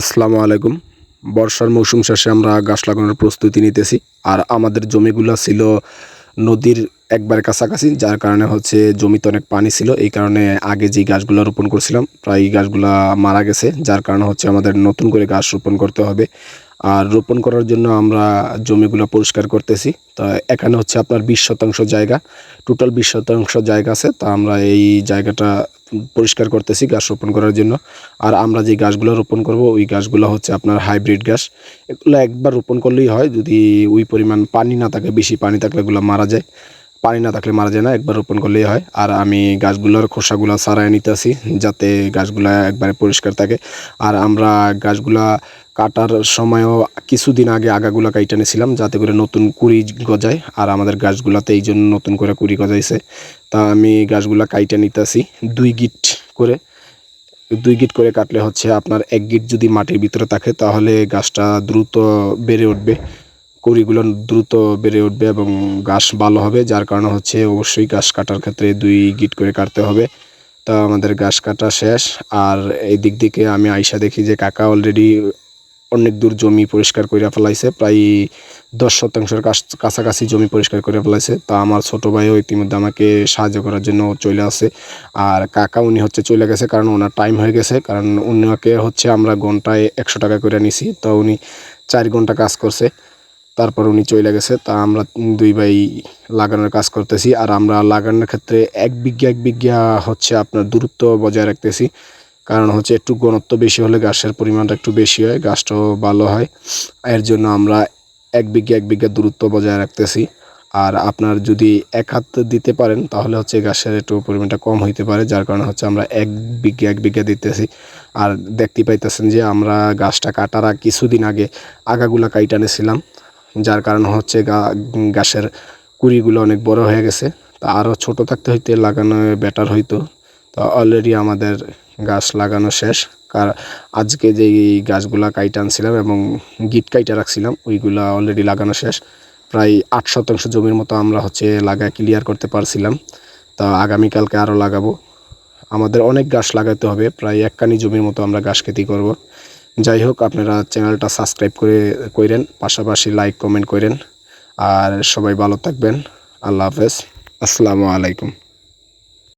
আসসালামু আলাইকুম। বর্ষার মৌসুম শেষে আমরা গাছ লাগানোর প্রস্তুতি নিতেছি। আর আমাদের জমিগুলো ছিল নদীর একবার কাছাকাছি, যার কারণে হচ্ছে জমিতে অনেক পানি ছিল। এই কারণে আগে যে গাছগুলো রোপণ করছিলাম, প্রায় গাছগুলো মারা গেছে। যার কারণে হচ্ছে আমাদের নতুন করে গাছ রোপণ করতে হবে। আর রোপণ করার জন্য আমরা জমিগুলো পরিষ্কার করতেছি। তো এখানে হচ্ছে আপনার বিশ শতাংশ জায়গা টোটাল বিশ শতাংশ জায়গা আছে। তা আমরা এই জায়গাটা পরিষ্কার করতেছি গাছ রোপণ করার জন্য। আর আমরা যে গাছগুলো রোপণ করব, ওই গাছগুলো হচ্ছে আপনার হাইব্রিড গাছ। এগুলো একবার রোপণ করলেই হয়, যদি ওই পরিমাণ পানি না থাকে, বেশি পানি থাকলে এগুলো মারা যায়। পানি না থাকলে মারা যায় না, একবার রোপণ করলেই হয়। আর আমি গাছগুলোর খোসাগুলো সারায় নিতেছি, যাতে গাছগুলা একবারে পরিষ্কার থাকে। আর আমরা গাছগুলা কাটার সময়ও কিছুদিন আগে আগাগুলা কাইটা নিয়েছিলাম, যাতে করে নতুন কুড়ি গজায়। আর আমাদের গাছগুলাতে এই জন্য নতুন করে কুড়ি গজাইছে। তা আমি গাছগুলা কাইটা নিতেছি দুই গিট করে। দুই গিট করে কাটলে হচ্ছে আপনার এক গিট যদি মাটির ভিতরে থাকে, তাহলে গাছটা দ্রুত বেড়ে উঠবে। কুড়িগুলো দ্রুত বেড়ে উঠবে এবং গাছ ভালো হবে, যার কারণে হচ্ছে অবশ্যই গাছ কাটার ক্ষেত্রে দুই গিট করে কাটতে হবে। তা আমাদের গাছ কাটা শেষ। আর এই দিক দিকে আমি আইসা দেখি যে কাকা অলরেডি অনেক দূর জমি পরিষ্কার করে ফেলাইছে, প্রায় দশ শতাংশের কাছ- কাছাকাছি জমি পরিষ্কার করে ফেলাইছে। তা আমার ছোট ভাইও ইতিমধ্যে আমাকে সাহায্য করার জন্য চলে আসে আর কাকা উনি হচ্ছে চলে গেছে কারণ ওনার টাইম হয়ে গেছে, কারণ উনাকে হচ্ছে আমরা ঘন্টায় একশো টাকা করে নিছি। তো উনি চার ঘণ্টা কাজ করছে। তারপর উনি চলে গেছে। তা আমরা দুই ভাই লাগানোর কাজ করতেছি। আর আমরা লাগানোর ক্ষেত্রে এক বিঘা এক বিঘা হচ্ছে আপনার দূরত্ব বজায় রাখতেছি। কারণ হচ্ছে একটু ঘনত্ব বেশি হলে গাছের পরিমাণটা একটু বেশি হয়, গাছটাও ভালো হয়। এর জন্য আমরা এক বিঘা এক বিঘা দূরত্ব বজায় রাখতেছি। আর আপনার যদি এক হাত দিতে পারেন, তাহলে হচ্ছে গাছের একটু পরিমাণটা কম হইতে পারে। যার কারণে হচ্ছে আমরা এক বিঘা এক বিঘা দিতেছি। আর দেখতে পাইতেছেন যে আমরা গাছটা কাটার কিছুদিন আগে আগাগুলা কাইটা নিয়েছিলাম যার কারণ হচ্ছে গা- গাছের কুড়িগুলো অনেক বড় হয়ে গেছে। তা আরও ছোট থাকতে হইতে লাগানো বেটার হইতো। তো অলরেডি আমাদের গাছ লাগানো শেষ। কার, আজকে যেই গাছগুলা কাইটা আনছিলাম এবং গিট কাইটা রাখছিলাম, ওইগুলা অলরেডি লাগানো শেষ। প্রায় আট শতাংশ জমির মতো আমরা হচ্ছে লাগায় ক্লিয়ার করতে পারছিলাম। তা আগামীকালকে আরও লাগাবো। আমাদের অনেক গাছ লাগাতে হবে, প্রায় এক কানি জমির মতো আমরা গাছ খেতি করব। যাই হোক, আপনারা চ্যানেলটা সাবস্ক্রাইব করে করেন পাশাপাশি লাইক, কমেন্ট করেন আর সবাই ভালো থাকবেন। আল্লাহ হাফেজ। আসসালামু আলাইকুম।